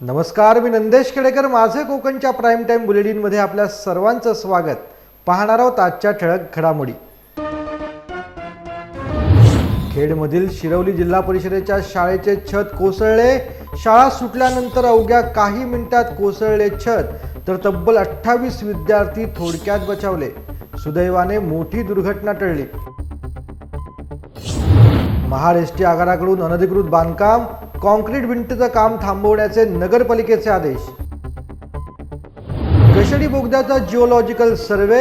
नमस्कार मी नंदेश केडेकर माझे कोकणच्या प्राईम टाईम बुलेटिनमध्ये आपल्या सर्वांचं स्वागत. पाहणार आहोत आजच्या ठळक घडामोडी. खेडमधील शिरवली जिल्हा परिषदेच्या शाळेचे छत कोसळले. शाळा सुटल्यानंतर अवघ्या काही मिनिटात कोसळले छत तर तब्बल अठ्ठावीस विद्यार्थी थोडक्यात बचावले. सुदैवाने मोठी दुर्घटना टळली. महाड एस टी आगाराकडून अनधिकृत बांधकाम कॉन्क्रीट भिंतीचं काम थांबवण्याचे नगरपालिकेचे आदेश. कशडी बोगद्याचा जिओलॉजिकल सर्वे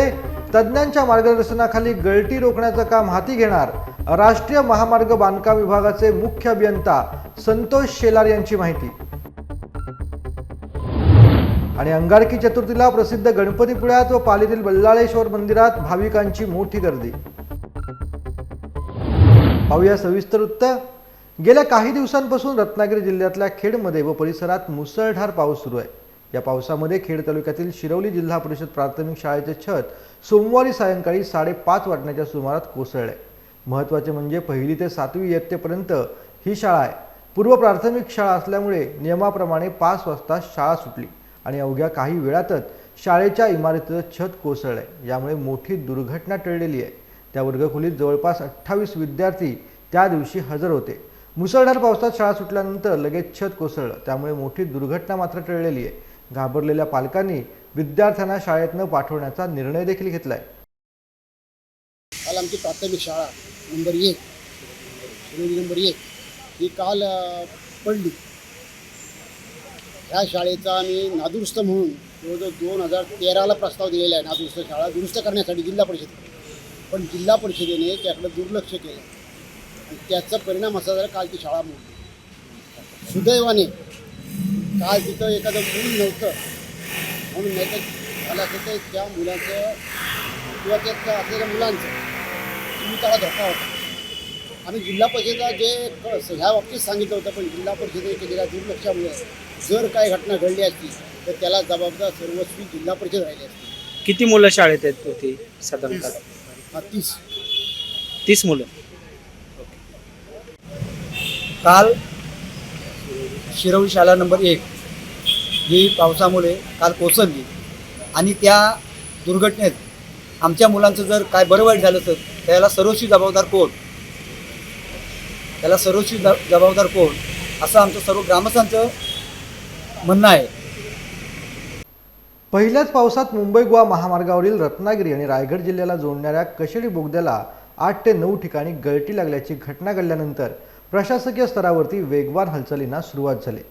तज्ज्ञांच्या मार्गदर्शनाखाली गळती रोखण्याचं काम हाती घेणार राष्ट्रीय महामार्ग बांधकाम विभागाचे मुख्य अभियंता संतोष शेलार यांची माहिती. आणि अंगारकी चतुर्थीला प्रसिद्ध गणपतीपुळ्यात व पालीतील बल्लाळेश्वर मंदिरात भाविकांची मोठी गर्दी. पाहूया सविस्तर वृत्त. गेल्या काही दिवसांपासून रत्नागिरी जिल्ह्यातल्या खेडमध्ये व परिसरात मुसळधार पाऊस सुरू आहे. या पावसामध्ये खेड तालुक्यातील शिरवली जिल्हा परिषद प्राथमिक शाळेचे छत सोमवारी सायंकाळी साडेपाच वाजण्याच्या सुमारात कोसळले. महत्त्वाचे म्हणजे पहिली ते सातवी इयत्तेपर्यंत ही शाळा आहे. पूर्व प्राथमिक शाळा असल्यामुळे नियमाप्रमाणे पाच वाजता शाळा सुटली आणि अवघ्या काही वेळातच शाळेच्या इमारतीचं छत कोसळलंय यामुळे मोठी दुर्घटना टळलेली आहे. त्या वर्गखोलीत जवळपास अठ्ठावीस विद्यार्थी त्या दिवशी हजर होते. मुसळधार पावसात शाळा सुटल्यानंतर लगेच छत कोसळलं. त्यामुळे मोठी दुर्घटना मात्र टळलेली आहे. घाबरलेल्या पालकांनी विद्यार्थ्यांना शाळेत न पाठवण्याचा निर्णय देखील घेतलाय. काल आमची प्राथमिक शाळा नंबर एक नंबर एक ही काल पडली. ह्या शाळेचा आम्ही नादुरुस्त म्हणून जवळजवळ दोन हजार तेराला प्रस्ताव दिलेला आहे. नादुरुस्त शाळा दुरुस्त करण्यासाठी जिल्हा परिषद. पण जिल्हा परिषदेने त्याकडे दुर्लक्ष केलं. आणि त्याचा परिणाम असा झाला काल ती शाळा मोडली. सुदैवाने काल तिथं एखादं मूल नव्हतं म्हणून नाही तर झालं असं तर त्या मुलाचं किंवा त्यात असलेल्या मुलांचं जीविताला धोका होता. आम्ही जिल्हा परिषदेला जे ह्या बाबतीत सांगितलं होतं पण जिल्हा परिषदेने केलेल्या दुर्लक्षामुळे जर काही घटना घडली असती तर त्याला जबाबदार सर्वस्वी जिल्हा परिषद राहिली असती. किती मुलं शाळेत आहेत होती साधारणतः? हा तीस. तीस मुलं. काल शिरवली शाळा नंबर एक ही पावसामुळे काल कोसळली. आणि त्या दुर्घटनेत आमच्या मुलांचं जर काय बरं वाईट झालं तर त्याला सर्वस्वी जबाबदार कोण? त्याला सर्वस्वी जबाबदार कोण? असं आमचं सर्व ग्रामस्थांचं म्हणणं आहे. पहिल्याच पावसात मुंबई गोवा महामार्गावरील रत्नागिरी आणि रायगड जिल्ह्याला जोडणाऱ्या कशेडी बोगद्याला आठ ते नऊ ठिकाणी गळती लागल्याची घटना घडल्यानंतर प्रशासकीय स्तरावरती वेगवान हालचालींना सुरुवात झाली.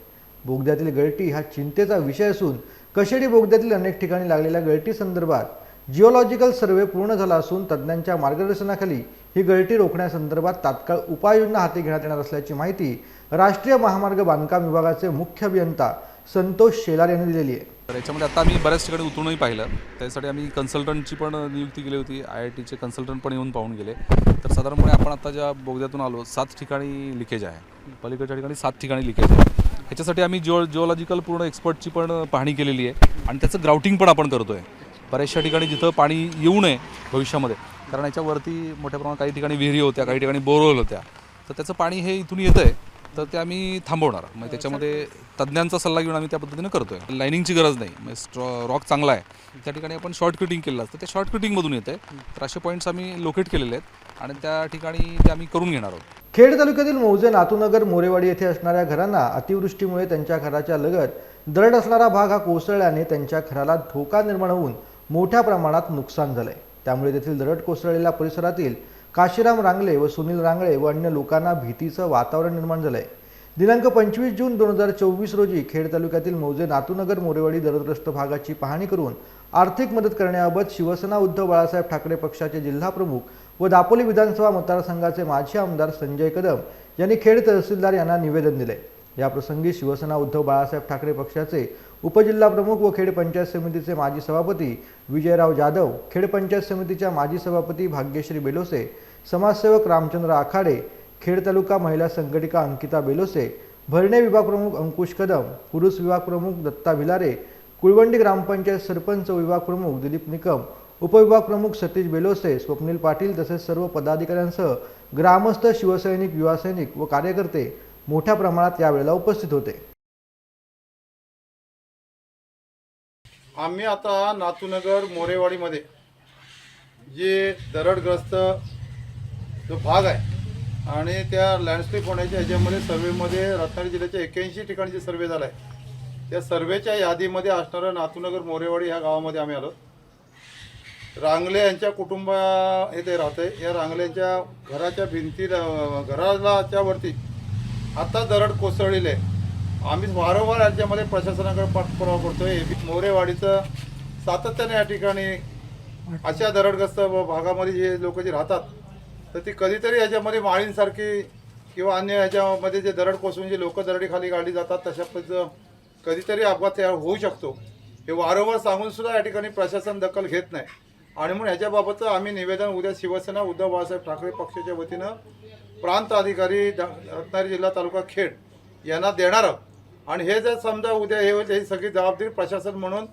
बोगद्यातील गळती हा चिंतेचा विषय असून कशेडी बोगद्यातील अनेक ठिकाणी लागलेल्या गळती संदर्भात जिओलॉजिकल सर्वे पूर्ण झाला असून तज्ज्ञांच्या मार्गदर्शनाखाली ही गळती रोखण्यासंदर्भात तात्काळ उपाययोजना हाती घेण्यात येणार असल्याची माहिती राष्ट्रीय महामार्ग बांधकाम विभागाचे मुख्य अभियंता संतोष शेलार यांनी दिलेली आहे. तर याच्यामध्ये आता आम्ही बऱ्याच ठिकाणी उतरूनही पाहिलं. त्यासाठी आम्ही कन्सल्टंटची पण नियुक्ती केली होती. आय आय टीचे कन्सल्टंट पण येऊन पाहून गेले. तर साधारणपणे आपण आता ज्या बोगद्यातून आलो सात ठिकाणी लिकेज आहे. पलीकडच्या ठिकाणी सात ठिकाणी लिकेज आहे. ह्याच्यासाठी आम्ही जिओ जिओलॉजिकल पूर्ण एक्सपर्टची पण पाहणी केलेली आहे. आणि त्याचं ग्राउटिंग पण आपण करतो आहे बऱ्याचशा ठिकाणी जिथं पाणी येऊ नये भविष्यामध्ये. कारण याच्यावरती मोठ्या प्रमाणात काही ठिकाणी विहिरी होत्या काही ठिकाणी बोरवेल होत्या. तर त्याचं पाणी हे इथून येतं आहे तर ते आम्ही थांबवणार. म्हणजे त्याच्यामध्ये तज्ज्ञांचा सल्ला घेऊन आम्ही त्या पद्धतीने करतोय. लाईनिंगची गरज नाही. म्हणजे स्ट्रॉ रॉक चांगला आहे. त्या ठिकाणी आपण शॉर्ट कटिंग केलेलं असतं. त्या शॉर्ट कटिंगमधून येतं आहे तर असे पॉईंट्स आम्ही लोकेट केलेले आहेत. आणि त्या ठिकाणी ते आम्ही करून घेणार आहोत. खेड तालुक्यातील मौजे नातूनगर मोरेवाडी येथे असणाऱ्या घरांना अतिवृष्टीमुळे त्यांच्या घराच्या लगत दरड असणारा भाग हा कोसळल्याने त्यांच्या घराला धोका निर्माण होऊन मोठ्या प्रमाणात नुकसान झालंय. त्यामुळे तेथील दरड कोसळलेल्या परिसरातील काशीराम रांगले व सुनील रांगळे व अन्य लोकांना भीतीचं वातावरण निर्माण झालंय. दिनांक पंचवीस जून दोन हजार चोवीस रोजी खेड तालुक्यातील मौजे नातूनगर मोरेवाडी दरदग्रस्त भागाची पाहणी करून आर्थिक मदत करण्याबाबत शिवसेना उद्धव बाळासाहेब ठाकरे पक्षाचे जिल्हाप्रमुख व दापोली विधानसभा मतदारसंघाचे माजी आमदार संजय कदम यांनी खेड तहसीलदार यांना निवेदन दिले या प्रसंगी शिवसेना उद्धव बाळासाहेब ठाकरे पक्षाचे उपजिल्हाप्रमुख व खेड पंचायत समितीचे माजी सभापती विजयराव जाधव खेड पंचायत समितीच्या माजी सभापती भाग्यश्री बेलोसे समाजसेवक रामचंद्र आखाडे खेड तालुका महिला संघटिका अंकिता बेलोसे भरणे विभाग प्रमुख अंकुश कदम पुरुष विभाग प्रमुख दत्ता भिलारे कुळवंडी ग्रामपंचायत सरपंच विभाग प्रमुख दिलीप निकम उपविभाग प्रमुख सतीश बेलोसे स्वप्नील पाटील तसेच सर्व पदाधिकाऱ्यांसह ग्रामस्थ शिवसैनिक युवासैनिक व कार्यकर्ते मोठ्या प्रमाणात यावेळेला उपस्थित होते. आम्ही आता नातूनगर मोरेवाडीमध्ये जे दरडग्रस्त जो भाग आहे आणि त्या लँडस्केप होण्याच्या ह्याच्यामध्ये सर्वेमध्ये रत्नागिरी जिल्ह्याच्या एक्याऐंशी ठिकाणी जे सर्वे झाला आहे त्या सर्वेच्या यादीमध्ये असणारं नातूनगर मोरेवाडी ह्या गावामध्ये आम्ही आलो. रांगले यांच्या कुटुंबा येथे इथे आहे या रांगलेंच्या घराच्या भिंतीला घराला वरती आता दरड कोसळलेलं आहे. आम्ही वारंवार याच्यामध्ये प्रशासनाकडे पाठपुरावा करतोय. मोरेवाडीचं सातत्याने या ठिकाणी अशा दरडग्रस्त व भागामध्ये जे लोक जे राहतात तर ती कधीतरी याच्यामध्ये माळींसारखी किंवा अन्य ह्याच्यामध्ये जे दरड कोसळून जे लोक दरडीखाली गाडी जातात तशा पद्धतीचं कधीतरी अपघात तयार होऊ शकतो. हे वारंवार सांगून सुद्धा या ठिकाणी प्रशासन दखल घेत नाही. आणि म्हणून ह्याच्याबाबतचं आम्ही निवेदन उद्या शिवसेना उद्धव बाळासाहेब ठाकरे पक्षाच्या वतीनं प्रांत अधिकारी रत्नागिरी जिल्हा तालुका खेड यांना देणार आहोत. आणि हे जर समजा उद्या हे होईल ही सगळी जबाबदारी प्रशासन म्हणून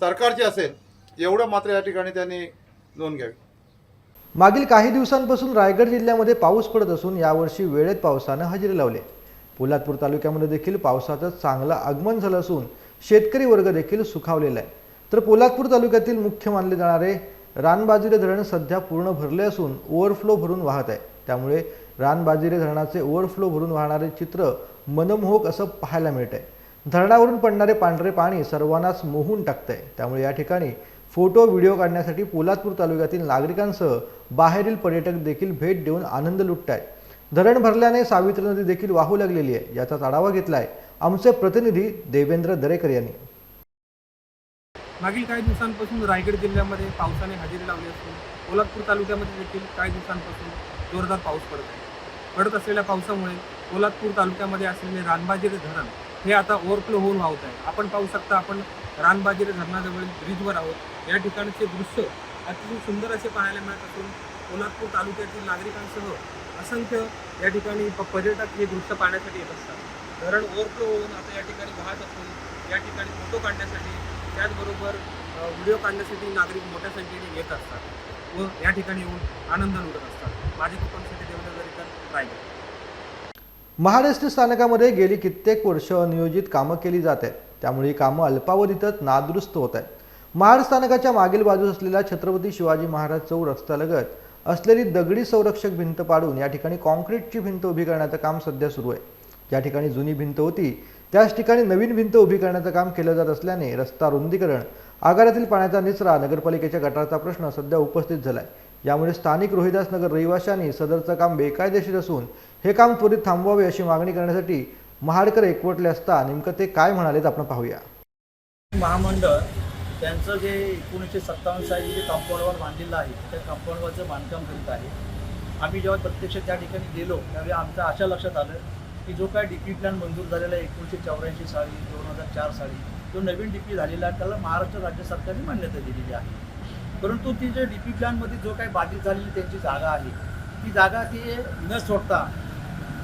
सरकारची असेल एवढं मात्र या ठिकाणी त्यांनी नोंद घ्यावी. मागील काही दिवसांपासून रायगड जिल्ह्यामध्ये पाऊस पडत असून यावर्षी वेळेत पावसानं हजेरी लावले. पोलादपूर तालुक्यामध्ये देखील पावसाचं चांगलं आगमन झालं असून शेतकरी वर्ग देखील सुखावलेला आहे. तर पोलादपूर तालुक्यातील मुख्य मानले जाणारे रानबाजिरे धरण सध्या पूर्ण भरले असून ओव्हरफ्लो भरून वाहत आहे. त्यामुळे रानबाजिरे धरणाचे ओव्हरफ्लो भरून वाहणारे चित्र मनमोहक असं पाहायला मिळत आहे धरणावरून पडणारे पांढरे पाणी सर्वांनाच मोहून टाकतंय. त्यामुळे या ठिकाणी फोटो व्हिडिओ काढण्यासाठी पोलादपूर तालुक्यातील नागरिकांसह बाहेरील पर्यटक देखील भेट देऊन आनंद लुटत आहेत धरण भरल्याने सावित्री नदी देखील वाहू लागलेली आहे. याचा आढावा घेतलाय आमचे प्रतिनिधी देवेंद्र दरेकर यांनी. मागील काही दिवसांपासून रायगड जिल्ह्यामध्ये पावसाने हजेरी लावली असून पोलादपूर तालुक्यामध्ये देखील काही दिवसांपासून जोरदार पाऊस पडत आहे. पडत असलेल्या पावसामुळे पोलादपूर तालुक्यामध्ये असलेले रानबाजीरे धरण हे आता ओव्हरफ्लो होऊन वाहत आहे. आपण पाहू शकता आपण रानबाजीरे धरणाजवळील ब्रिजवर आहोत. या ठिकाणचे दृश्य अतिशय सुंदर असे पाहायला मिळत असून पोलादपूर तालुक्यातील नागरिकांसह असंख्य या ठिकाणी प- पर्यटक हे दृश्य पाहण्यासाठी येत असतात. धरण ओव्हरफ्लो होऊन आता या ठिकाणी वाहत असून या ठिकाणी फोटो काढण्यासाठी त्याचबरोबर व्हिडिओ काढण्यासाठी नागरिक मोठ्या संख्येने येत असतात व या ठिकाणी येऊन आनंद लुटत असतात. माझे कोकणसाठी देवेंद्र रायगड. महाराष्ट्र स्थानकामध्ये गेली कित्येक वर्ष अनियोजित कामं केली जात आहेत. त्यामुळे ही कामं अल्पावधीतच नादुरुस्त होत आहेत. महाड स्थानकाच्या मागील बाजूस असलेला छत्रपती शिवाजी महाराज चौक रस्त्यालगत असलेली दगडी संरक्षक भिंत पाडून या ठिकाणी कॉन्क्रीटची भिंत उभी करण्याचं काम सध्या सुरू आहे. ज्या ठिकाणी जुनी भिंत होती त्याच ठिकाणी नवीन भिंत उभी करण्याचं काम केलं जात असल्याने रस्ता रुंदीकरण आगारातील पाण्याचा निचरा नगरपालिकेच्या गटाराचा प्रश्न सध्या उपस्थित झाला आहे यामुळे स्थानिक रोहिदास नगर रहिवाशांनी सदरचं काम बेकायदेशीर असून हे काम त्वरित थांबवावे अशी मागणी करण्यासाठी महाडकर एकवटले असता नेमकं ते काय म्हणालेत आपण पाहूया. महामंडळ त्यांचं जे एकोणीसशे सत्तावन्न साली जे कंपाऊंडवर बांधलेलं आहे त्या कंपाऊंडवरचं बांधकाम करीत आहे. आम्ही जेव्हा प्रत्यक्ष त्या ठिकाणी गेलो त्यावेळी आमचं अशा लक्षात आलं की जो काय डी पी प्लॅन मंजूर झालेला आहे एकोणीसशे चौऱ्याऐंशी साली दोन हजार चार साली जो नवीन डी पी झालेला आहे त्याला महाराष्ट्र राज्य सरकारने मान्यता दिलेली आहे. परंतु ती जे डी पी प्लॅनमध्ये जो काही बाधित झालेली त्यांची जागा आहे ती जागा ती न सोडता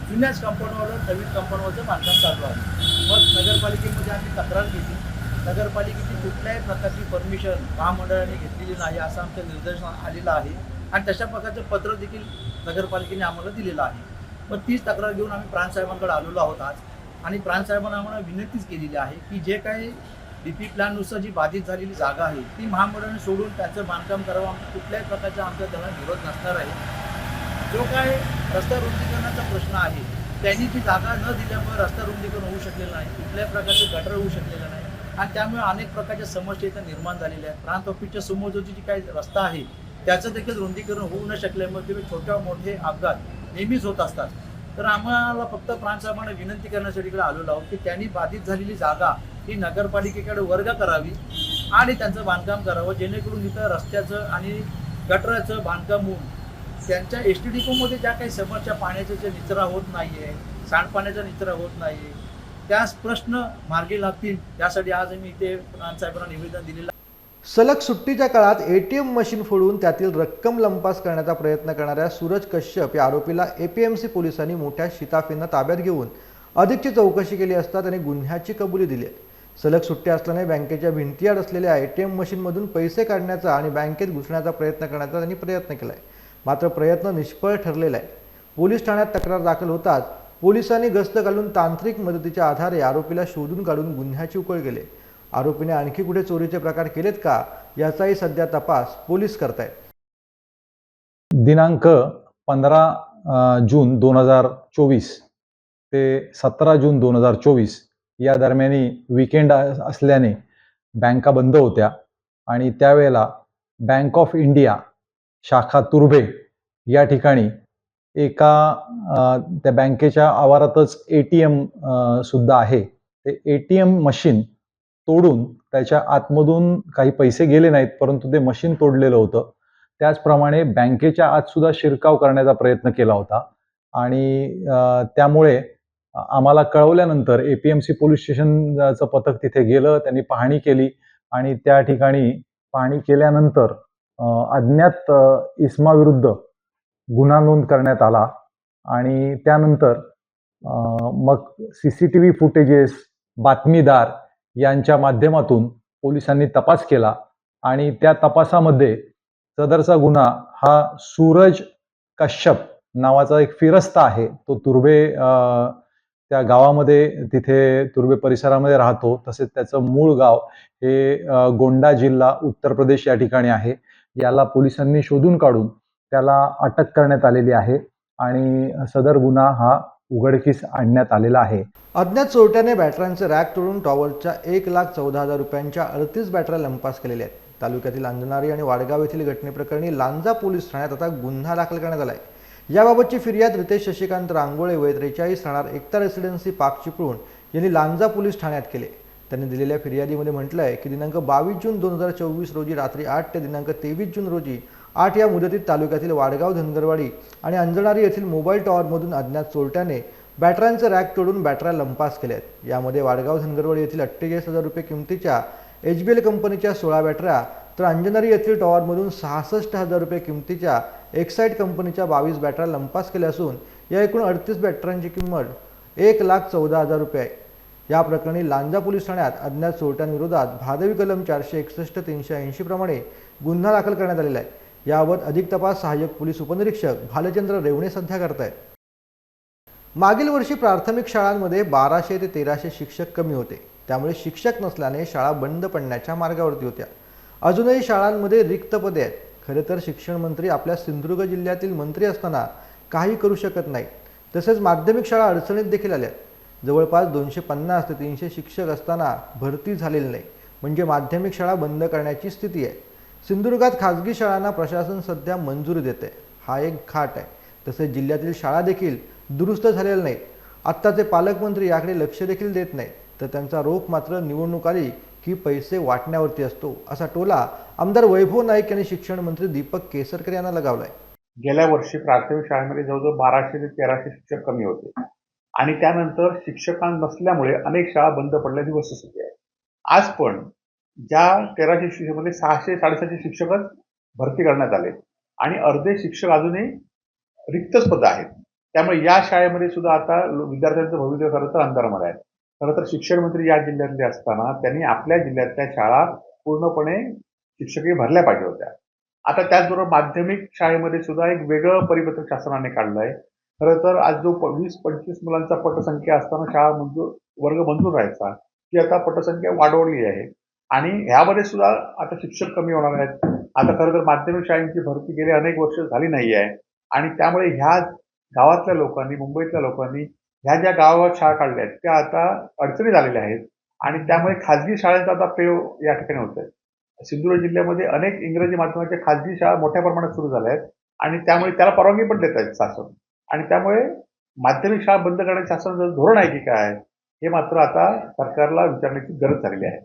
जुन्याच कंपाऊंडवर नवीन कंपाऊंडवरचं बांधकाम चालू आहे. मग नगरपालिकेमध्ये आम्ही तक्रार केली. नगरपालिकेची कुठल्याही प्रकारची परमिशन महामंडळाने घेतलेली नाही असं आमचं निर्देश आलेलं आहे. आणि तशा प्रकारचं पत्र देखील नगरपालिकेने आम्हाला दिलेलं आहे. मग तीच तक्रार घेऊन आम्ही प्राणसाहेबांकडे आलेलो आहोत आज. आणि प्राणसाहेबांना आम्हाला विनंतीच केलेली आहे की जे काही डी पी प्लॅननुसार जी बाधित झालेली जागा आहे ती महामंडळाने सोडून त्याचं बांधकाम करावं. आमचं कुठल्याही प्रकारचा आमच्या त्याला विरोध नसणार आहे. जो काय रस्ता रुंदीकरणाचा प्रश्न आहे त्यांनी ती जागा न दिल्यामुळे रस्ता रुंदीकरण होऊ शकलेलं नाही. कुठल्याही प्रकारचं गटर होऊ शकलेलं नाही. आणि त्यामुळे अनेक प्रकारच्या समस्या इथं निर्माण झालेल्या आहेत. प्रांत ऑफिसच्या समोर जो जी काही रस्ता आहे त्याचं देखील रुंदीकरण होऊ न शकल्यामुळे तुम्ही छोट्या मोठे अपघात नेहमीच होत असतात. तर आम्हाला फक्त प्रांतसाहेबांना विनंती करण्यासाठी इकडे आलेलो आहोत की त्यांनी बाधित झालेली जागा ही नगरपालिकेकडे वर्ग करावी आणि त्यांचं बांधकाम करावं जेणेकरून इथं रस्त्याचं आणि गटराचं बांधकाम होऊन त्यांच्या एस टी डिपोमध्ये ज्या काही समस्या पाण्याचा जे निचरा होत नाही आहे सांडपाण्याचा निचरा होत नाही आहे त्यास प्रश्न मार्गी लागतील त्यासाठी आज आम्ही इथे प्रांतसाहेबांना निवेदन दिलेलं सलग सुट्टीच्या काळात एटीएम मशीन फोडून त्यातील रक्कम लंपास करण्याचा प्रयत्न करणाऱ्या सूरज कश्यप या आरोपीला एपीएमसी पोलिसांनी मोठ्या शिताफीनं ताब्यात घेऊन अधिकची चौकशी केली असता त्याने गुन्ह्याची कबुली दिली. आहे सलग सुट्टी असल्याने बँकेच्या भिंतीआड असलेल्या एटीएम मशीनमधून पैसे काढण्याचा आणि बँकेत घुसण्याचा प्रयत्न करण्याचा त्यांनी प्रयत्न केला आहे मात्र प्रयत्न निष्फळ ठरलेला आहे. पोलीस ठाण्यात तक्रार दाखल होताच पोलिसांनी गस्त घालून तांत्रिक मदतीच्या आधारे आरोपीला शोधून काढून गुन्ह्याची उकळ केली. आरोपीने आणखी कुठे चोरीचे प्रकार केलेत का याचाही सध्या तपास पोलीस करतायत. दिनांक पंधरा जून दोन हजार चोवीस ते सतरा जून दोन हजार चोवीस या दरम्यानी विकेंड असल्याने बँका बंद होत्या आणि त्यावेळेला बँक ऑफ इंडिया शाखा तुर्भे या ठिकाणी एका त्या बँकेच्या आवारातच ए टी एम सुद्धा आहे. ते ए टी एम मशीन तोडून त्याच्या आतमधून काही पैसे गेले नाहीत परंतु ते मशीन तोडलेलं होतं. त्याचप्रमाणे बँकेच्या आत सुद्धा शिरकाव करण्याचा प्रयत्न केला होता. आणि त्यामुळे आम्हाला कळवल्यानंतर A P M C police स्टेशनचं पथक तिथे गेलं त्यांनी पाहणी केली आणि त्या ठिकाणी पाहणी केल्यानंतर अज्ञात इस्माविरुद्ध इसमाविरुद्ध गुन्हा नोंद करण्यात आला आणि त्यानंतर मग C C T V footages बातमीदार यांच्या माध्यमातून पोलिसांनी तपास केला आणि त्या तपासामध्ये सदरचा गुन्हा हा सूरज कश्यप नावाचा एक फिरस्ता आहे. तो तुर्भे त्या गावामध्ये तिथे तुर्भे परिसरामध्ये राहतो. तसेच त्याचं मूळ गाव हे गोंडा जिल्हा उत्तर प्रदेश या ठिकाणी आहे. याला पोलिसांनी शोधून काढून त्याला अटक करण्यात आलेली आहे आणि सदर गुन्हा हा उघडकीस आणण्यात आलेला आहे. अज्ञात चोरट्याने बॅटऱ्यांचे रॅक तोडून टॉवरच्या एक लाख चौदा हजार रुपयांच्या अडतीस बॅटऱ्या लंपास केलेल्या आहेत. तालुक्यातील अंजनारी आणि वाडगाव येथील घटनेप्रकरणी लांजा पोलीस ठाण्यात आता गुन्हा दाखल करण्यात आला आहे याबाबतची फिर्याद रितेश शशिकांत रांगोळे वय त्रेचाळीस राहणार एकता रेसिडेन्सी पाक चिपळूण यांनी लांजा पोलीस ठाण्यात केले. त्यांनी दिलेल्या फिर्यादीमध्ये म्हटलं आहे की दिनांक बावीस जून दोन हजार चोवीस रोजी रात्री आठ ते दिनांक तेवीस जून रोजी आठ या मुदतीत तालुक्यातील वाडगाव धनगरवाडी आणि अंजणारी येथील मोबाईल टॉवरमधून अज्ञात चोरट्याने बॅटरांचं रॅक तोडून बॅटऱ्या लंपास केल्या आहेत यामध्ये वाडगाव धनगरवाडी येथील अठ्ठेचाळीस हजार रुपये किमतीच्या एच बी एल कंपनीच्या सोळा बॅटऱ्या तर अंजनारी येथील टॉवरमधून सहासष्ट हजार रुपये किमतीच्या एक्साईट कंपनीच्या बावीस बॅटऱ्या लंपास केल्या असून या एकूण अडतीस बॅटऱ्यांची किंमत एक लाख चौदा हजार रुपये आहे. या प्रकरणी लांजा पोलीस ठाण्यात अज्ञात चोरट्यांविरोधात भादवी कलम चारशे एकसष्ट तीनशे ऐंशी प्रमाणे गुन्हा दाखल करण्यात आलेला आहे. याबाबत अधिक तपास सहाय्यक पोलीस उपनिरीक्षक भालचंद्र रेवणे सध्या करतायत. मागील वर्षी प्राथमिक शाळांमध्ये बाराशे ते तेराशे शिक्षक कमी होते. त्यामुळे शिक्षक नसल्याने शाळा बंद पडण्याच्या मार्गावरती होत्या. अजूनही शाळांमध्ये रिक्त पदे आहेत. खरे तर शिक्षण मंत्री आपल्या सिंधुदुर्ग जिल्ह्यातील मंत्री असताना काही करू शकत नाही. तसेच माध्यमिक शाळा अडचणीत देखील आल्या. जवळपास दोनशे पन्नास ते तीनशे शिक्षक असताना भरती झालेली नाही. म्हणजे माध्यमिक शाळा बंद करण्याची स्थिती आहे. सिंधुदुर्गात खाजगी शाळांना प्रशासन सध्या मंजुरी देते हा एक घाट आहे. तसेच जिल्ह्यातील शाळा देखील दुरुस्त झालेल्या नाहीत. आत्ताचे पालकमंत्री याकडे लक्ष देखील देत नाहीत. तर त्यांचा रोख मात्र निवडणूक आली की पैसे वाटण्यावरती असतो असा टोला आमदार वैभव नाईक यांनी शिक्षण मंत्री दीपक केसरकर यांना लगावलाय. गेल्या वर्षी प्राथमिक शाळेमध्ये जवळजवळ बाराशे ते तेराशे शिक्षक कमी होते. आणि त्यानंतर शिक्षकां नसल्यामुळे अनेक शाळा बंद पडल्याची वस्तुस्थिती आहे. आज पण ज्या तेराशे शिक्षकमध्ये सहाशे साडेसहाशे शिक्षकच भरती करण्यात आले. आणि अर्धे शिक्षक अजूनही रिक्तच पद आहेत. त्यामुळे या शाळेमध्ये सुद्धा आता विद्यार्थ्यांचं भविष्य खरं तर अंधारामध्ये आहे. खरं तर शिक्षण मंत्री या जिल्ह्यातले असताना त्यांनी आपल्या जिल्ह्यातल्या शाळा पूर्णपणे शिक्षकही भरल्या पाहिजे होत्या. आता त्याचबरोबर माध्यमिक शाळेमध्ये सुद्धा एक वेगळं परिपत्रक शासनाने काढलं आहे खरं तर आज जो वीस पंचवीस मुलांचा पटसंख्या असताना शाळा मंजूर वर्ग मंजूर राहायचा ती आता पटसंख्या वाढवली आहे. आणि ह्यामध्ये सुद्धा आता शिक्षक कमी होणार आहेत. आता खरं तर माध्यमिक शाळेंची भरती गेली अनेक वर्ष झाली नाही आहे आणि त्यामुळे ह्या गावातल्या लोकांनी मुंबईतल्या लोकांनी ह्या ज्या गावात शाळा काढल्या आहेत त्या आता अडचणी झालेल्या आहेत. आणि त्यामुळे खाजगी शाळांचा आता पेव या ठिकाणी होत आहे सिंधुदुर्ग जिल्ह्यामध्ये अनेक इंग्रजी माध्यमाच्या खाजगी शाळा मोठ्या प्रमाणात सुरू झाल्या आहेत. आणि त्यामुळे त्याला परवानगी पण देत आहेत शासन. आणि त्यामुळे माध्यमिक शाळा बंद करण्याचे शासनाचं धोरण आहे की काय हे मात्र आता सरकारला विचारण्याची गरज झालेली आहे.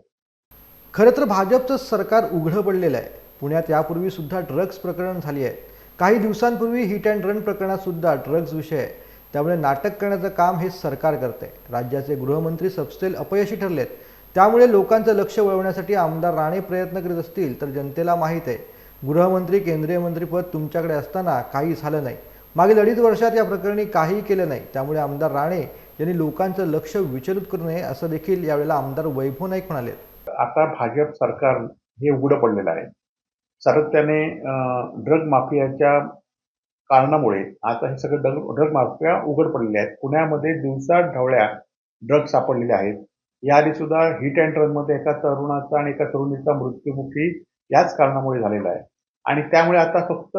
खरं तर भाजपचं सरकार उघडं पडलेलं आहे. पुण्यात यापूर्वी सुद्धा ड्रग्ज प्रकरण झाली आहे. काही दिवसांपूर्वी हिट अँड रन प्रकरणात सुद्धा ड्रग्ज विषय आहे. त्यामुळे नाटक करण्याचं काम हे सरकार करते राज्याचे गृहमंत्री सपस्टेल अपयशी ठरलेत. त्यामुळे लोकांचं लक्ष वळवण्यासाठी आमदार राणे प्रयत्न करीत असतील तर जनतेला माहीत आहे. गृहमंत्री केंद्रीय मंत्रीपद तुमच्याकडे असताना काही झालं नाही. मागील अडीच वर्षात या प्रकरणी काही केलं नाही. त्यामुळे आमदार राणे यांनी लोकांचं लक्ष विचलित करू नये असं देखील यावेळेला आमदार वैभव नाईक म्हणाले आता भाजप सरकार हे उघडं पडलेलं आहे. सातत्याने ड्रग माफियाच्या कारणामुळे आता हे सगळं ड्रग ड्रग माफिया उघड पडलेल्या आहेत. पुण्यामध्ये दिवसा ढवळ्या ड्रग सापडलेले आहेत. याआधी सुद्धा हिट अँड रनमध्ये एका तरुणाचा आणि एका तरुणीचा मृत्युमुखी याच कारणामुळे झालेला आहे. आणि त्यामुळे आता फक्त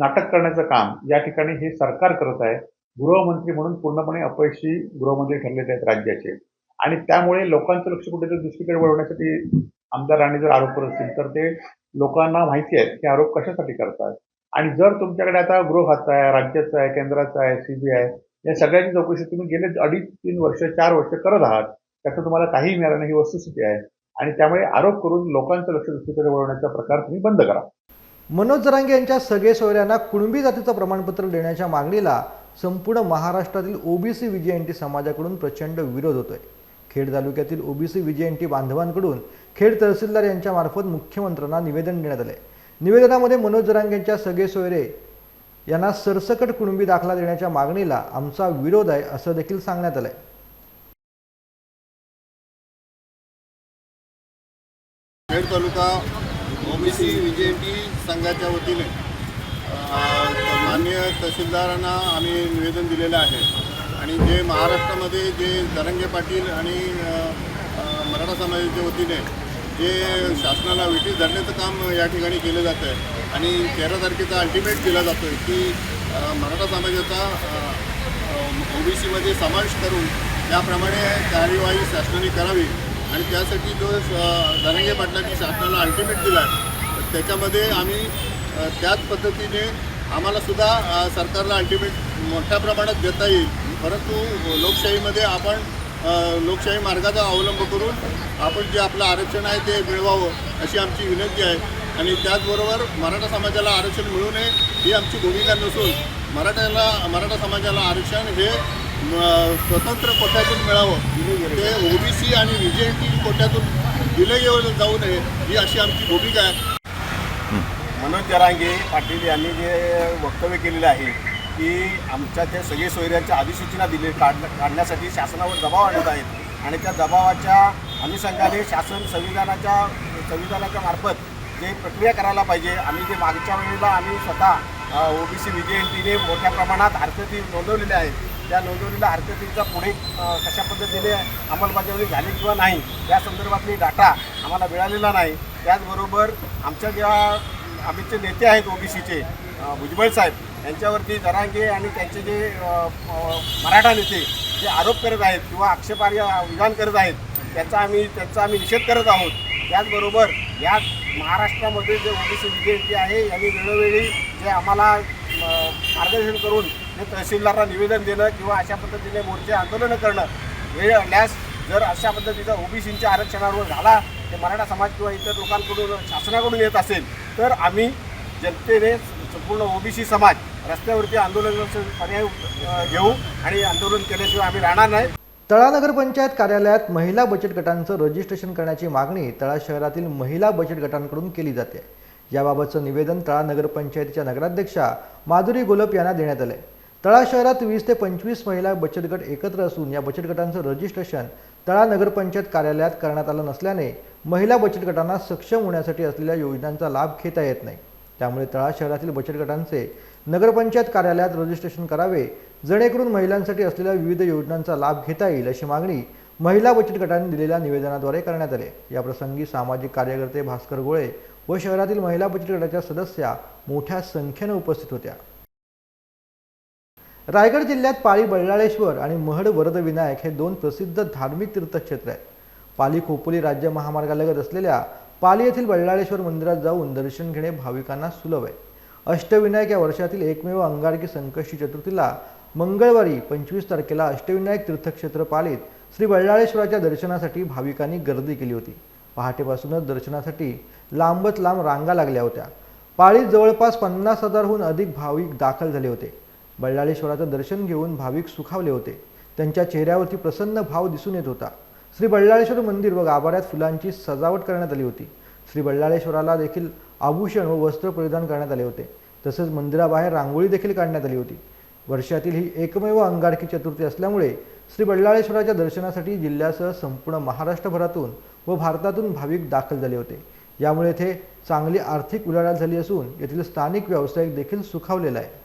नाटक करण्याचं काम या ठिकाणी हे सरकार करत आहे. गृहमंत्री म्हणून पूर्णपणे अपयशी गृहमंत्री ठरलेले आहेत राज्याचे. आणि त्यामुळे लोकांचं लक्ष कुठेतरी दुसरीकडे वळवण्यासाठी आमदार राणे जर आरोप करत असतील तर ते लोकांना माहिती आहे की आरोप कशासाठी करतात. आणि जर तुमच्याकडे आता गृह खातं आहे राज्याचं आहे केंद्राचं आहे सीबीआय या सगळ्यांची चौकशी तुम्ही गेले अडीच तीन वर्ष चार वर्ष करत आहात त्याचं तुम्हाला काही मिळालं नाही ही वस्तुस्थिती आहे. आणि त्यामुळे आरोप करून लोकांचं लक्ष दुसरीकडे वळवण्याचा प्रकार तुम्ही बंद करा. मनोज जरांगे यांच्या सगळे सोयऱ्यांना कुणबी जातीचं प्रमाणपत्र देण्याच्या मागणीला संपूर्ण महाराष्ट्रातील ओबीसी विजयंती समाजाकडून प्रचंड विरोध होतोय. खेड तालुक्यातील ओबीसी विजयंती बांधवांकडून खेड तहसीलदार यांच्यामार्फत मुख्यमंत्र्यांना निवेदन देण्यात आले निवेदनामध्ये मनोज जरांगे यांच्या सगळे सोयरे यांना सरसकट कुणबी दाखला देण्याच्या मागणीला आमचा विरोध आहे असं देखील सांगण्यात आलंय. खेड तालुका ओबीसी विजयंती संघाच्या वतीने अ, माननीय तहसीलदारांना आम्ही निवेदन दिलेलं आहे. आणि जे महाराष्ट्रामध्ये जे जरंगे पाटील आणि मराठा समाजाच्या वतीने जे शासनाला विटी धरण्याचं काम या ठिकाणी केलं जातं आहे आणि तेरा तारखेचा अल्टिमेट दिला जातो आहे की मराठा समाजाचा ओबीसीमध्ये समावेश करून त्याप्रमाणे कार्यवाही शासनाने करावी आणि त्यासाठी जो धनंजय पाटलांनी शासनाला अल्टिमेट दिला आहे तर त्याच्यामध्ये आम्ही त्याच पद्धतीने आम्हालासुद्धा सरकारला अल्टिमेट मोठ्या प्रमाणात देता येईल. परंतु लोकशाहीमध्ये आपण लोकशाही मार्गाचा अवलंब करून आपण जे आपलं आरक्षण आहे ते मिळवावं अशी आमची विनंती आहे. आणि त्याचबरोबर मराठा समाजाला आरक्षण मिळू नये ही आमची भूमिका नसून मराठ्याला मराठा समाजाला आरक्षण हे स्वतंत्र कोट्यातून मिळावं. ते ओबीसी आणि व्हीजेटी कोट्यातून दिले गेलं जाऊ नये ही अशी आमची भूमिका आहे. मनोज जरांगे पाटील यांनी जे वक्तव्य केलेलं आहे की आमच्या त्या सगळे सोयऱ्यांच्या अधिसूचना दिली काढ काढण्यासाठी शासनावर दबाव आणत आहेत. आणि त्या दबावाच्या अनुषंगाने शासन संविधानाच्या संविधानाच्या मार्फत जे प्रक्रिया करायला पाहिजे आम्ही जे मागच्या वेळेला आम्ही स्वतः ओबीसी विजयंतीने मोठ्या प्रमाणात हरकती नोंदवलेल्या आहेत. त्या नोंदवलेल्या हरकतींचा पुढे कशा पद्धतीने अंमलबजावणी झाली किंवा नाही या संदर्भातली डाटा आम्हाला मिळालेला नाही. त्याचबरोबर आमच्या ज्या आमचे नेते आहेत ओबीसीचे भुजबळ साहेब यांच्यावरती जरांगे आणि त्यांचे जे मराठा नेते जे आरोप करत आहेत किंवा आक्षेपार्ह विधान करत आहेत त्याचा आम्ही त्याचा आम्ही निषेध करत आहोत. त्याचबरोबर या महाराष्ट्रामध्ये जे ओबीसी विजयंती आहे यांनी वेळोवेळी जे आम्हाला मार्गदर्शन करून ते तहसीलदारला निवेदन देणं किंवा अशा पद्धतीने मोर्चे आंदोलनं करणं वेळ आल्यास जर अशा पद्धतीचा ओबीसींच्या आरक्षणावर झाला ते मराठा समाज किंवा इतर लोकांकडून शासनाकडून येत असेल तर आम्ही जनतेने संपूर्ण ओबीसी समाज रस्त्यावरती आंदोलन पर्याय घेऊ आणि आंदोलन केल्याशिवाय आम्ही राहणार नाही. तळा नगरपंचायत कार्यालयात महिला बचत गटांचं रजिस्ट्रेशन करण्याची मागणी तळा शहरातील महिला बचत गटांकडून केली जाते. याबाबतचं निवेदन तळा नगरपंचायतीच्या नगराध्यक्षा माधुरी गोलप यांना देण्यात आलंय. तळा शहरात वीस ते पंचवीस महिला बचत गट एकत्र असून या बचत गटांचं रजिस्ट्रेशन तळा नगरपंचायत कार्यालयात करण्यात आलं नसल्याने महिला बचत गटांना सक्षम होण्यासाठी असलेल्या योजनांचा लाभ घेता येत नाही. त्यामुळे तळा शहरातील बचत गटांचे नगरपंचायत कार्यालयात रजिस्ट्रेशन करावे जेणेकरून महिलांसाठी असलेल्या विविध योजनांचा लाभ घेता येईल अशी मागणी महिला बचत गटाने दिलेल्या निवेदनाद्वारे करण्यात आले. याप्रसंगी सामाजिक कार्यकर्ते भास्कर गोळे व शहरातील महिला बचत गटाच्या सदस्या मोठ्या संख्येनं उपस्थित होत्या. रायगड जिल्ह्यात पाळी बल्लाळेश्वर आणि महड वरदविनायक हे दोन प्रसिद्ध धार्मिक तीर्थक्षेत्र आहेत. पाली खोपोली राज्य महामार्गालगत असलेल्या पाली येथील बल्लाळेश्वर मंदिरात जाऊन दर्शन घेणे भाविकांना सुलभ आहे. अष्टविनायक या वर्षातील एकमेव अंगारकी संकष्टी चतुर्थीला मंगळवारी पंचवीस तारखेला अष्टविनायक तीर्थक्षेत्र पालीत श्री बल्लाळेश्वराच्या दर्शनासाठी भाविकांनी गर्दी केली होती. पहाटेपासूनच दर्शनासाठी लांबच लांब रांगा लागल्या होत्या. पाळीत जवळपास पन्नास हजारहून अधिक भाविक दाखल झाले होते. बल्लाळेश्वराचं दर्शन घेऊन भाविक सुखावले होते. त्यांच्या चेहऱ्यावरती प्रसन्न भाव दिसून येत होता. श्री बल्लाळेश्वर मंदिर व गाभाऱ्यात फुलांची सजावट करण्यात आली होती. श्री बल्लाळेश्वराला देखील आभूषण व वस्त्र परिधान करण्यात आले होते. तसेच मंदिराबाहेर रांगोळी देखील काढण्यात आली होती. वर्षातील ही एकमेव अंगारकी चतुर्थी असल्यामुळे श्री बल्लाळेश्वराच्या दर्शनासाठी जिल्ह्यासह संपूर्ण महाराष्ट्रभरातून व भारतातून भाविक दाखल झाले होते. यामुळे येथे चांगली आर्थिक उलाढाल झाली असून येथील स्थानिक व्यावसायिक देखील सुखावलेला आहे.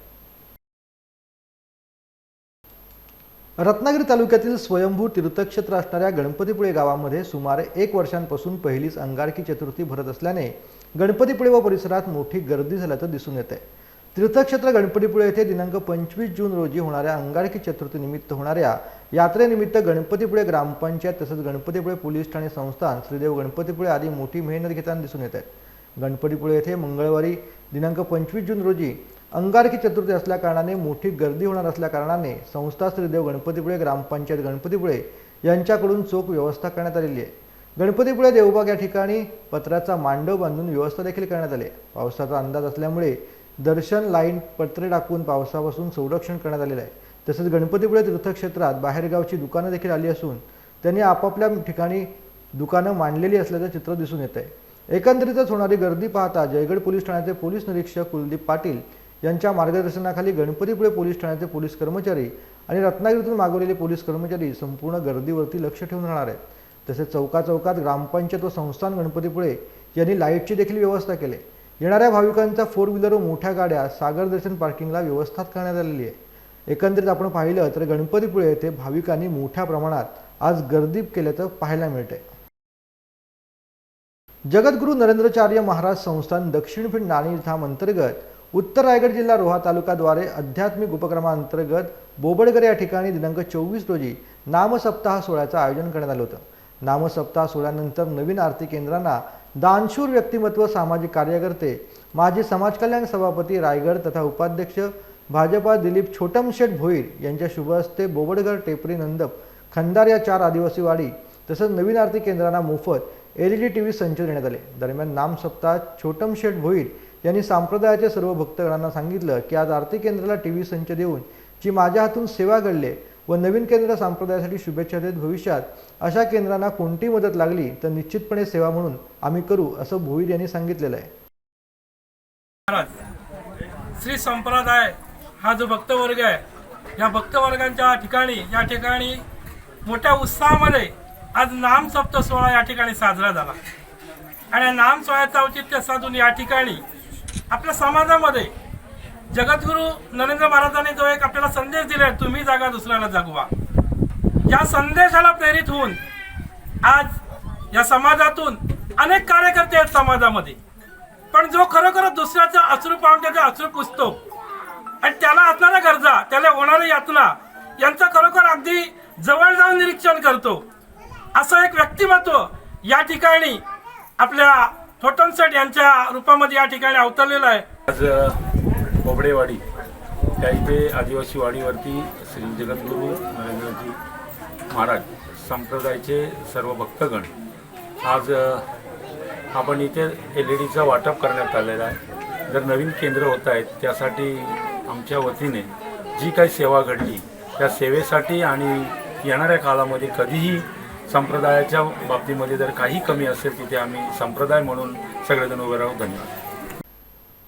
रत्नागिरी तालुक्यातील स्वयंभू तीर्थक्षेत्र असणाऱ्या गणपतीपुळे गावामध्ये सुमारे एक वर्षांपासून पहिलीच अंगारकी चतुर्थी भरत असल्याने गणपतीपुळे व परिसरात मोठी गर्दी झाल्याचं दिसून येत आहे तीर्थक्षेत्र गणपतीपुळे येथे दिनांक पंचवीस जून रोजी होणाऱ्या अंगारकी चतुर्थीनिमित्त होणाऱ्या यात्रेनिमित्त गणपतीपुळे ग्रामपंचायत तसंच गणपतीपुळे पोलीस ठाणे संस्थान श्रीदेव गणपतीपुळे आदी मोठी मेहनत घेताना दिसून येत आहेत गणपतीपुळे येथे मंगळवारी दिनांक पंचवीस जून रोजी अंगारकी चतुर्थी असल्याकारणाने मोठी गर्दी होणार असल्याकारणाने संस्था श्रीदेव गणपतीपुळे ग्रामपंचायत गणपतीपुळे यांच्याकडून चोख व्यवस्था करण्यात आलेली आहे. गणपतीपुळे देवबाग या ठिकाणी पत्र्याचा मांडव बांधून व्यवस्था देखील करण्यात आली आहे. पावसाचा अंदाज असल्यामुळे दर्शन लाईन पत्रे टाकून पावसापासून संरक्षण करण्यात आलेलं आहे. तसेच गणपतीपुळे तीर्थक्षेत्रात बाहेरगावची दुकानं देखील आली असून त्यांनी आपापल्या ठिकाणी दुकानं मांडलेली असल्याचं चित्र दिसून येत आहे एकंदरीतच होणारी गर्दी पाहता जयगड पोलीस ठाण्याचे पोलीस निरीक्षक कुलदीप पाटील यांच्या मार्गदर्शनाखाली गणपतीपुळे पोलीस ठाण्याचे पोलीस कर्मचारी आणि रत्नागिरीतून मागवलेले पोलीस कर्मचारी संपूर्ण गर्दीवरती लक्ष ठेवून राहणार आहेत. तसेच चौका चौकात ग्रामपंचायत व संस्थान गणपतीपुळे यांनी लाईटची देखील व्यवस्था केली. येणाऱ्या भाविकांचा फोर व्हीलर व मोठ्या गाड्या सागर दर्शन पार्किंगला व्यवस्था करण्यात आलेली आहे. एकंदरीत आपण पाहिलं तर गणपतीपुळे येथे भाविकांनी मोठ्या प्रमाणात आज गर्दी केल्याचं पाहायला मिळतंय. जगद्गुरू नरेंद्रचार्य महाराज संस्थान दक्षिण फिड नाणीधाम अंतर्गत उत्तर रायगड जिल्हा रोहा तालुक्याद्वारे आध्यात्मिक उपक्रमांतर्गत बोबडगर या ठिकाणी दिनांक चोवीस रोजी नामसप्ताह सोहळ्याचं आयोजन करण्यात आलं होतं. नामसप्ताह सोहळ्यानंतर नवीन आरती केंद्रांना दानशूर व्यक्तिमत्व सामाजिक कार्यकर्ते माजी समाजकल्याण सभापती रायगड तथा उपाध्यक्ष भाजपा दिलीप छोटमशेठ भोईर यांच्या शुभ हस्ते बोबडगर टेपरी नंदप खंदार या चार आदिवासी वाडी तसंच नवीन आरती केंद्रांना मोफत L E D T V संच देण्यात आले. दरम्यान नामसप्ताह छोटमशेठ भोईर यांनी संप्रदायाच्या सर्व भक्तगणांना सांगितलं की आज आरती केंद्राला टी व्ही संच देऊन जी माझ्या हातून सेवा घडले व नवीन केंद्र संप्रदायासाठी शुभेच्छा देत भविष्यात अशा केंद्रांना कोणती मदत लागली तर निश्चितपणे सेवा म्हणून आम्ही करू असं भोईर यांनी सांगितलेलं आहे. महाराज श्री संप्रदाय हा जो भक्तवर्ग आहे या भक्तवर्गांच्या ठिकाणी या ठिकाणी मोठ्या उत्साहामध्ये आज नाम सप्त सोहळा या ठिकाणी साजरा झाला. आणि नाम सोहळ्याचं औचित्य साधून या ठिकाणी आपल्या समाजामध्ये. जगद्गुरु नरेंद्र महाराजांनी जो एक आपल्याला संदेश दिलाय तुम्ही जागा दुसऱ्याला जगवा. या संदेशाला प्रेरित होऊन आज या समाजातून अनेक कार्यकर्ते आहेत समाजामध्ये. पण जो खरोखर दुसऱ्याचा अश्रू पाहून त्याचा अश्रू पुसतो आणि त्याला असणाऱ्या गरजा त्याला होणाऱ्या यातना यांचं खरोखर अगदी जवळ जाऊन निरीक्षण करतो. असं एक व्यक्तिमत्व या ठिकाणी आपल्या थोटनसेट यांच्या रूपामध्ये या ठिकाणी अवतरलेला आहे. आज बोबडेवाडी त्या इथे आदिवासी वाडीवरती श्री जगद्गुरू नरेंद्रजी महाराज संप्रदायाचे सर्व भक्तगण आज आपण इथे एल ई डीचा वाटप करण्यात आलेला आहे. जर नवीन केंद्र होत आहेत त्यासाठी आमच्या वतीने जी काही सेवा घडली त्या सेवेसाठी आणि येणाऱ्या काळामध्ये कधीही संप्रदायाच्या बाबतीमध्ये जर काही कमी असेल तिथे आम्ही संप्रदाय म्हणून सगळेजण उभे राहू. धन्यवाद.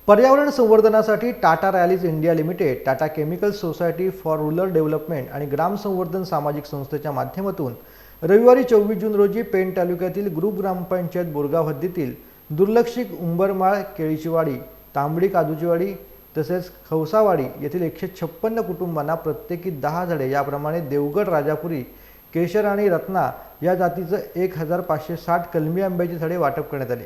पर्यावरण संवर्धनासाठी Tata Rallis India limited Tata chemical society for rural development आणि ग्राम संवर्धन सामाजिक संस्थेच्या माध्यमातून रविवारी चोवीस जून रोजी पेण तालुक्यातील ग्रुप ग्रामपंचायत बोरगाव हद्दीतील दुर्लक्षित उंबरमाळ केळीचीवाडी तांबडी काजूचीवाडी तसेच खवसावाडी येथील एकशे छप्पन्न कुटुंबांना प्रत्येकी दहा झाडे याप्रमाणे देवगड राजापुरी केशर आणि रत्ना या जातीचं एक हजार पाचशे साठ कलमी आंब्याची झाडे वाटप करण्यात आले.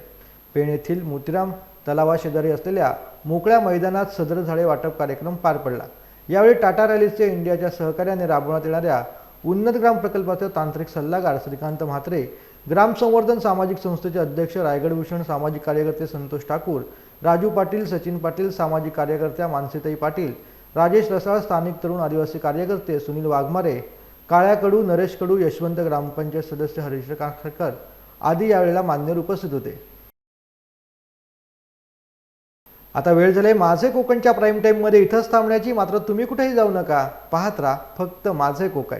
पेण येथील मोतीराम तलावाशेजारी असलेल्या मोकळ्या मैदानात सदर झाडे वाटप कार्यक्रम पार पडला. यावेळी टाटा रॅलीजचे इंडियाच्या सहकार्याने राबवण्यात येणाऱ्या उन्नत ग्राम प्रकल्पाचे तांत्रिक सल्लागार श्रीकांत म्हात्रे ग्राम संवर्धन सामाजिक संस्थेचे अध्यक्ष रायगड भूषण सामाजिक कार्यकर्ते संतोष ठाकूर राजू पाटील सचिन पाटील सामाजिक कार्यकर्त्या मानसीताई पाटील राजेश रसाळ स्थानिक तरुण आदिवासी कार्यकर्ते सुनील वाघमारे काळ्या कडू नरेश कडू यशवंत ग्रामपंचायत सदस्य हरीश काखरकर आदी यावेळेला मान्यवर उपस्थित होते. आता वेळ झाले माझे कोकणच्या प्राईम टाईममध्ये इथंच थांबण्याची मात्र तुम्ही कुठेही जाऊ नका. पाहत राहा फक्त माझे कोकण.